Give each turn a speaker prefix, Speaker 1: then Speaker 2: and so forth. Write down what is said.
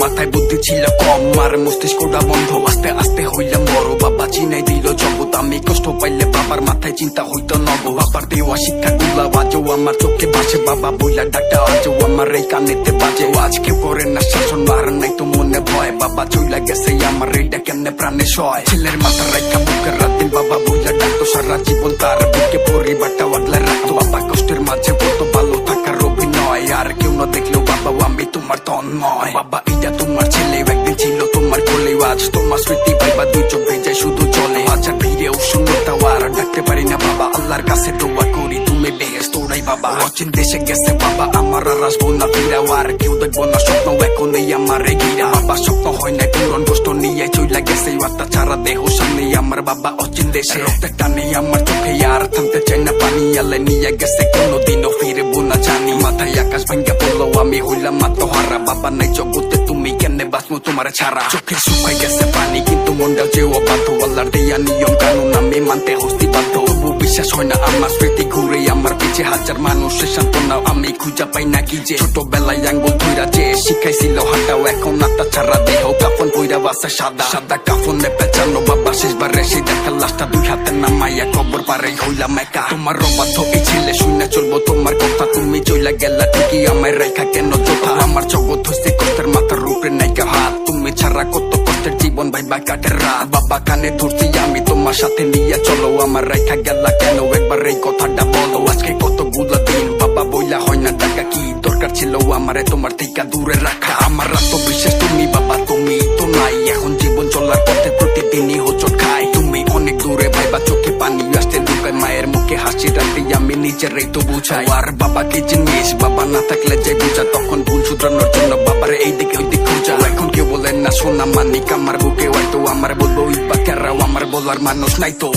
Speaker 1: মাথায় বুদ্ধি ছিল কম, আর মস্তিষ্কটা বন্ধ। আস্তে আস্তে হইলাম বড়। বাবা চিনাই দিল জগৎ। আমি কষ্ট পাইলে বাবার মাথায় চিন্তা হইতো নব। বাবার দেওয়া শিক্ষা গুলা বাজো আমার চোখে ভাসে। বাবা বইলা ডাক্তার আজও আমার এই কানেতে বাজে। আজকে পরে না, শাসন মার নাই তো মনে ভয়। বাবা চইলা গেছে, আমার এইটা কেমনে প্রাণে সয়? ছেলের মাথা রাখা বুকের রাতিন বাবা বইলা ডাকতো, সারা জীবন তার বুকে পরিবারটা আগলা রাখতো। তন্ময় বাবা এটা তোমার ছেলে, একদিন ছিল তোমার কোলে। আজ তোমার স্মৃতি পাইবা দুই চোখ ভেজে শুধু চলে আর ভিড়েও শূন্যতা আর ডাকতে পারি না বাবা। আল্লাহর কাছে দোয়া করি, তুমি বেহেস তোরাই বাবা। অচিন দেশে গেছে বাবা, আমার আর আসব না ফিরাও আর কেউ দেখব না, স্বপ্ন এখন এই আমার ঘিরা। বাবা, স্বপ্ন হয় না পূরণ কষ্ট নিয়ে চইলা গেছে। অত্যাচারা দেহ সামনে আমার বাবা অচিন দেশে। রক্তের টানে আমার চোখে আর থামতে চাই না পানি। আলে নিয়ে গেছে, কোনোদিনও ফিরবো না জানি। মাথায় আকাশ ভাঙ্গা পড়ল, আমি হইলাম মাত্রহারা বাবা নাই জগতে, তুমি কেনে বাঁচমো তোমার ছাড়া? চোখে শুকাই গেছে পানি, কিন্তু মনটা যে অবাধ্য। আল্লাহর দেয়া নিয়ম, কানুন, আমি মানতে হস্তি বাধ্য। তবু বিশ্বাস হয় না আমার স্মৃতি ঘুরে, আমার পিছে হাজার মানুষের সান্ত্বনা আমি খুঁজা পাই না কি যে ছোটবেলায় আঙ্গুল ধইরা যে শিখাইছিল হাঁটাও, এখন আত্মা ছাড়া দেহ কাফন কইরা বাসা সাদা। সাদা কাফনে পেঁচানো বাবা, শেষবারে সেই দেখা লাশটা দুই হাতে নামাইয়া কবর পারে হইলাম একা তোমার অবাধ্য এই ছেলে, শুনে চলবো তোমার কথা। তুমি চইলা গেলা ঠিকই আমায় রেখা, কেন ভাইবা কাটের রাত বাবা কানে ধরছি, আমি তোমার সাথে নিয়ে চলো। আমার রেখা গেলা কেন? একবার এই কথাটা বলো, আজকে কতগুলো দিন? বাবা বইলা হয় না টাকা, কি দরকার ছিল? আমারে তোমার থেকে দূরে রাখা। আমার আত্মবিশ্বাস তুমি বাবা, তুমি তো নাই। এখন জীবন চলার পথে প্রতিদিনই হোচট খাই। তুমি অনেক দূরে ভাইবা, চোখে পানি আসতে লুকায় মায়ের মুখে হাসি রাখতে আমি নিজেরাই তো বুঝাই আর বাবাকে জিনিস? বাবা না থাকলে যে বুঝা, তখন ভুল শুধরানোর জন্য বাবার এই দিকে ওই দিকে খুঁজা এখন কেউ বলেন না, সোনা মানিক, আমার বুকে hermanos Naito.